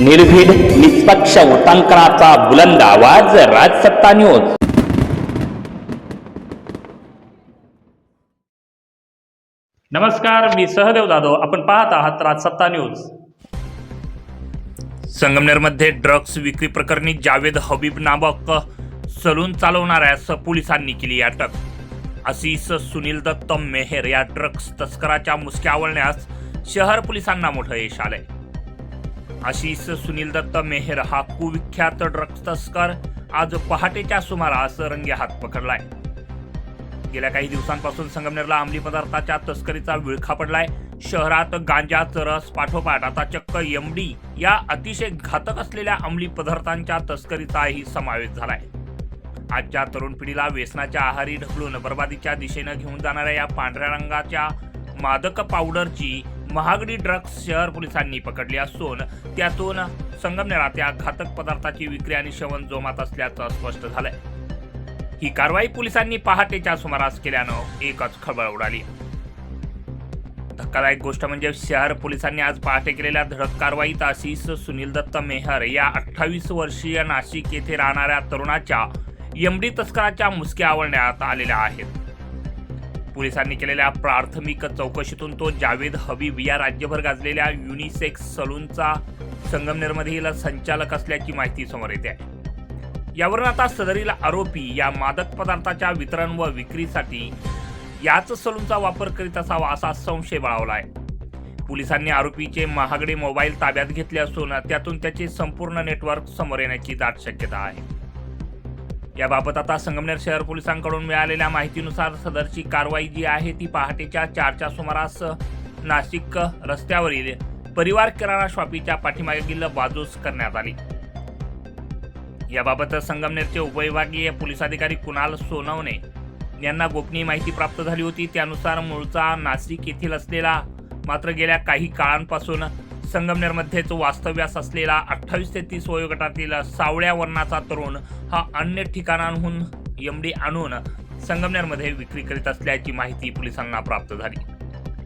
निर्भीड निष्पक्ष उटांकनाचा बुलंद आवाज राजसत्ता न्यूज नमस्कार मी सहदेव जाधव. आपण पाहत आहात राजसत्ता न्यूज संगमनेरमध्ये ड्रग्ज विक्री प्रकरणी जावेद हबीब नामक सलून चालवणाऱ्यास पोलिसांनी केली अटक. आशिष सुनील दत्त मेहेर या ड्रग्ज तस्कराच्या मुसक्या आवळण्यास शहर पोलिसांना मोठं यश आलंय. आशिष सुनील दत्त मेहर हा कुविख्यात ड्रग्ज तस्कर आज पहाटेच्या सुमारास रंगे हात पकडलाय. गेल्या काही दिवसांपासून संगमनेरला अंमली पदार्थाच्या तस्करीचा विळखा पडलाय. शहरात गांजा चरस पाठोपाठ आता चक्क एमडी या अतिशय घातक असलेल्या अंमली पदार्थांच्या तस्करीचाही समावेश झालाय. आजच्या तरुण पिढीला व्यसनाच्या आहारी ढकलून बर्बादीच्या दिशेनं घेऊन जाणाऱ्या या पांढऱ्या रंगाच्या मादक पावडरची महागडी ड्रग्ज शहर पोलिसांनी पकडली असून त्यातून संगमनेरात या घातक पदार्थाची विक्री आणि सेवन जोमात असल्याचं स्पष्ट झालंय. ही कारवाई पोलिसांनी पहाटेच्या सुमारास केल्यानं एकच खळबळ उडाली. धक्कादायक गोष्ट म्हणजे शहर पोलिसांनी आज पहाटे केलेल्या धडक कारवाईत आशिष सुनील दत्त मेहर या अठ्ठावीस वर्षीय नाशिक येथे राहणाऱ्या तरुणाच्या एमडी तस्कराच्या मुसक्या आवळण्यात आलेल्या आहेत. पोलिसांनी केलेल्या प्राथमिक चौकशीतून तो जावेद हबीब या राज्यभर गाजलेल्या युनिसेक्स सलूनचा संगमनेरमधील संचालक असल्याची माहिती समोर येते. आहे यावरून आता सदरील आरोपी या मादक पदार्थाच्या वितरण व विक्रीसाठी याच सलूनचा वापर करीत असावा असा संशय बाळवलाय. पोलिसांनी आरोपीचे महागडे मोबाईल ताब्यात घेतले असून त्यातून त्याचे संपूर्ण नेटवर्क समोर येण्याची दाट शक्यता आहे. याबाबत आता संगमनेर शहर पोलिसांकडून मिळालेल्या माहितीनुसार सदरची कारवाई जी आहे ती पहाटेच्या चारच्या सुमारास नाशिक रस्त्यावरील परिवार किराणा शॉपीच्या पाठीमागील बाजूस करण्यात आली. याबाबत संगमनेरचे उपविभागीय पोलीस अधिकारी कुणाल सोनवणे यांना गोपनीय माहिती प्राप्त झाली होती. त्यानुसार मूळचा नाशिक येथील असलेला मात्र गेल्या काही काळांपासून संगमनेरमध्येच वास्तव्यास असलेला अठ्ठावीस ते तीस वयोगटातील सावळ्या वर्णाचा तरुण हा अन्य ठिकाणांहून एमडी आणून संगमनेरमध्ये विक्री करीत असल्याची माहिती पोलिसांना प्राप्त झाली.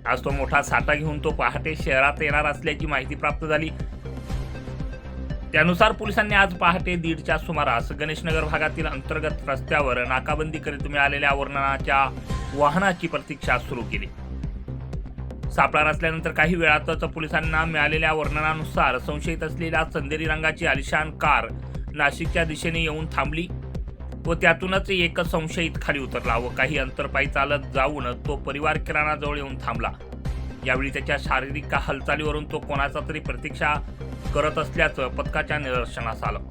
आज तो मोठा साठा घेऊन तो पहाटे शहरात येणार असल्याची माहिती प्राप्त झाली. त्यानुसार पोलिसांनी आज पहाटे दीडच्या सुमारास गणेशनगर भागातील अंतर्गत रस्त्यावर नाकाबंदी करीत मिळालेल्या वर्णनाच्या वाहनाची प्रतीक्षा सुरू केली. सापळा रचल्यानंतर काही वेळातच पोलिसांना मिळालेल्या वर्णनानुसार संशयित असलेल्या चंदेरी रंगाची आलिशान कार नाशिकच्या दिशेने येऊन थांबली व त्यातूनच एक संशयित खाली उतरला व काही अंतर पायी चालत जाऊन तो परिवार किराणाजवळ येऊन थांबला. यावेळी त्याच्या शारीरिक हालचालीवरून तो कोणाचा तरी प्रतीक्षा करत असल्याचं पथकाच्या निदर्शनास आलं.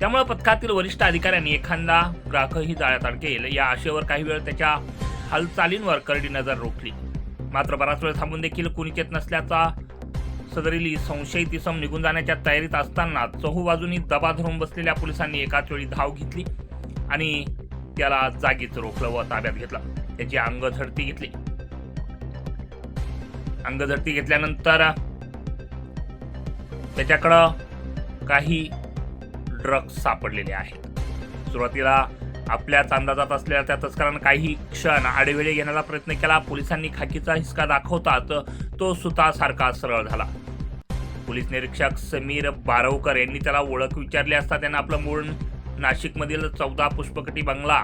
त्यामुळे पथकातील वरिष्ठ अधिकाऱ्यांनी एखादा ग्राहकही जाळ्यात अडकेल या आशेवर काही वेळ त्याच्या हालचालींवर करडी नजर रोखली. मात्र बराच वेळ थांबून देखील कुणीच येत नसल्याचा सदरीली संशयित इसम निघून जाण्याच्या तयारीत असताना चहूबाजूनी दबा धरून बसलेल्या पोलिसांनी एकाच वेळी धाव घेतली आणि त्याला जागीच रोखलं व ताब्यात घेतलं. त्याची अंग झडती घेतली. अंग झडती घेतल्यानंतर त्याच्याकडं काही ड्रग्ज सापडलेले आहेत. सुरुवातीला आपल्याच अंदाजात असलेल्या त्या तस्करानं काही क्षण आडेवेळे घेण्याचा प्रयत्न केला. पोलिसांनी खाकीचा हिसका दाखवतात तो सुतासारखा सरळ झाला. पोलीस निरीक्षक समीर बारवकर यांनी त्याला ओळख विचारली असता त्यानं आपलं मूळ नाशिकमधील चौदा पुष्पकटी बंगला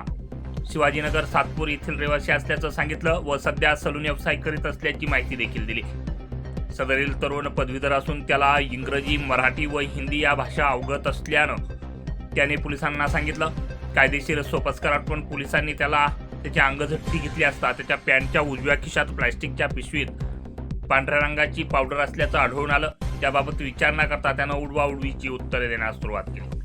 शिवाजीनगर सातपूर येथील रहिवासी असल्याचं सांगितलं व सध्या सलून व्यवसाय करीत असल्याची माहिती देखील दिली. सदरील तरुण पदवीधर असून त्याला इंग्रजी मराठी व हिंदी या भाषा अवगत असल्यानं त्याने पोलिसांना सांगितलं कायदेशीर सोपस्कर आठवण पोलिसांनी त्याला त्याची अंगझट्टी घेतली असता त्याच्या पॅन्टच्या उजव्या खिशात प्लॅस्टिकच्या पिशवीत पांढऱ्या रंगाची पावडर असल्याचं आढळून आलं. त्याबाबत विचार न करता त्यानं उडवा उडवीची उत्तरे देण्यास सुरुवात केली.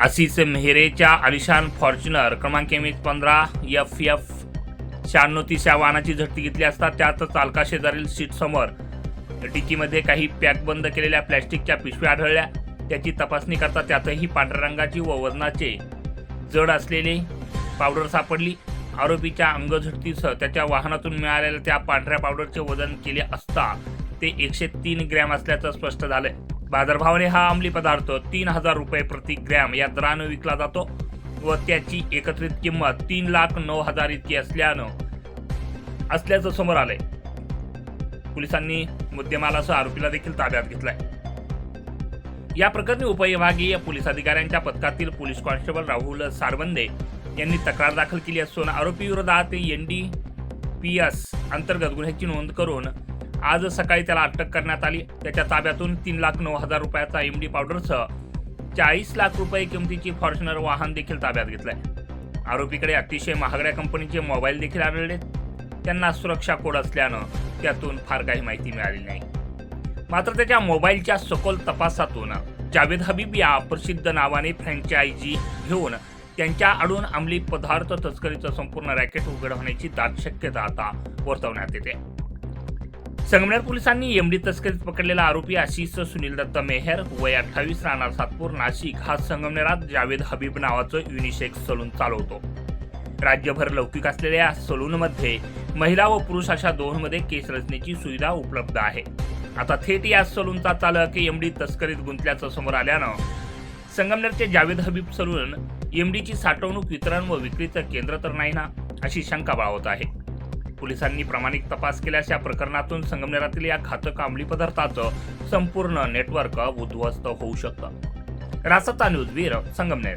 आशिष मेहरेच्या आलिशान फॉर्च्युनर क्रमांक एम एच पंधरा एफ एफ शहाण्णव तीस या वाहनाची झटती घेतली असता त्यात चालका शेजारील सीट समोर डिकीमध्ये काही पॅक बंद केलेल्या प्लॅस्टिकच्या पिशव्या आढळल्या. त्याची तपासणी करता त्यातही पांढऱ्या रंगाची व वजनाचे जड असलेली पावडर सापडली. आरोपीच्या अंगझटतीसह त्याच्या वाहनातून मिळालेल्या त्या पांढऱ्या पावडरचे वजन केले असता ते एकशे तीन ग्रॅम असल्याचं स्पष्ट झालंय. बाजारभावाने हा अंमली पदार्थ तीन हजार रुपये प्रति ग्रॅम या दरानं विकला जातो व त्याची एकत्रित किंमत तीन लाख नऊ हजार इतकी असल्यानं असल्याचं समोर आलंय. पोलिसांनी मुद्देमालासह आरोपीला देखील ताब्यात घेतलाय. या प्रकरणी उपविभागीय पोलीस अधिकाऱ्यांच्या पथकातील पोलीस कॉन्स्टेबल राहुल सारवंदे यांनी तक्रार दाखल केली असून आरोपी विरोधात एन डी पी एस अंतर्गत गुन्ह्याची नोंद करून आज सकाळी त्याला अटक करण्यात आली. त्याच्या ताब्यातून तीन लाख नऊ हजार रुपयाचा एम डी पावडरसह चाळीस लाख रुपये किमतीची फॉर्च्युनर वाहन देखील ताब्यात घेतलंय. आरोपीकडे अतिशय महागड्या कंपनीचे मोबाईल देखील आढळले त्यांना सुरक्षा कोड असल्यानं त्यातून फार काही माहिती मिळाली नाही. मात्र त्याच्या मोबाईलच्या सखोल तपासातून जावेद हबीब या प्रसिद्ध नावाने फ्रँचायझी घेऊन त्यांच्या आडून अंमली पदार्थ तस्करीचं संपूर्ण रॅकेट उघड होण्याची दाट शक्यता आता वर्तवण्यात येते. संगमनेर पोलिसांनी एमडी तस्करीत पकडलेला आरोपी आशिष सुनील दत्त मेहर वय अठ्ठावीस राहणार सातपूर नाशिक हा संगमनेरात जावेद हबीब नावाचं युनिसेक्स सलून चालवतो. राज्यभर लौकिक असलेल्या सलूनमध्ये महिला व पुरुष अशा दोनमध्ये केस रचनेची सुविधा उपलब्ध आहे. आता थेट या सलूनचा चालक एमडी तस्करीत गुंतल्याचं समोर आल्यानं संगमनेरचे जावेद हबीब सलून एमडीची साठवणूक वितरण व विक्रीचं केंद्र तर नाही ना अशी शंका बाळवत आहे. पोलिसांनी प्रामाणिक तपास केल्यास या प्रकरणातून संगमनेरातील या घातक अंमली पदार्थाचं संपूर्ण नेटवर्क उद्ध्वस्त होऊ शकतं. रासता news Veer Sangamner.